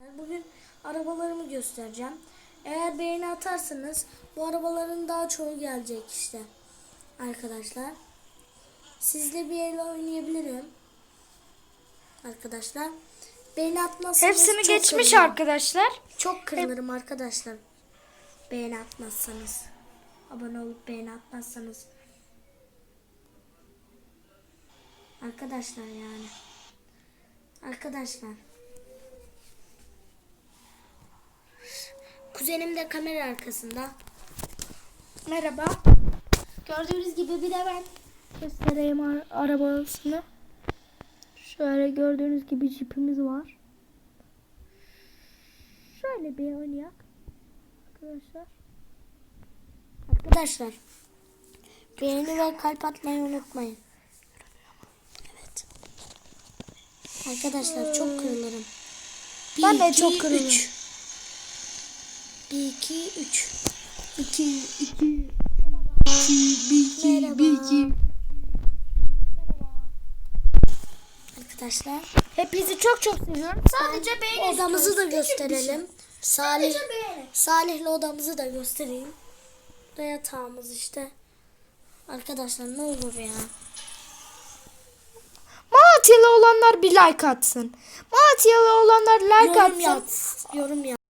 Bugün arabalarımı göstereceğim. Eğer beğeni atarsanız bu arabaların daha çoğu gelecek işte. Arkadaşlar. Sizle bir el oynayabilirim. Arkadaşlar. Beğeni atmazsanız Hepsini çok geçmiş kırılırım. arkadaşlar. Çok kırılırım arkadaşlar. Beğeni atmazsanız. Abone olup beğeni atmazsanız. Arkadaşlar yani. Arkadaşlar. Kuzenim de kamera arkasında. Merhaba. Gördüğünüz gibi bir de ben. Göstereyim ar- arabasını. Şöyle gördüğünüz gibi jipimiz var. Şöyle bir oynayak. Arkadaşlar. Arkadaşlar. Beğeni ve kalp atmayı unutmayın. Evet. Arkadaşlar çok kırılırım. Ben de iki, çok kırılırım. üç. Bir, iki, üç. 2 2 Merhaba. Arkadaşlar Hepinizi çok çok seviyorum. Sadece beğeni odamızı da bir şey. gösterelim. Salih. Salih'le odamızı da göstereyim. Da yatağımız işte. Arkadaşlar ne olur ya. Malatyalı olanlar bir like atsın. Malatyalı olanlar like Yorum atsın. yap. Yorum yap.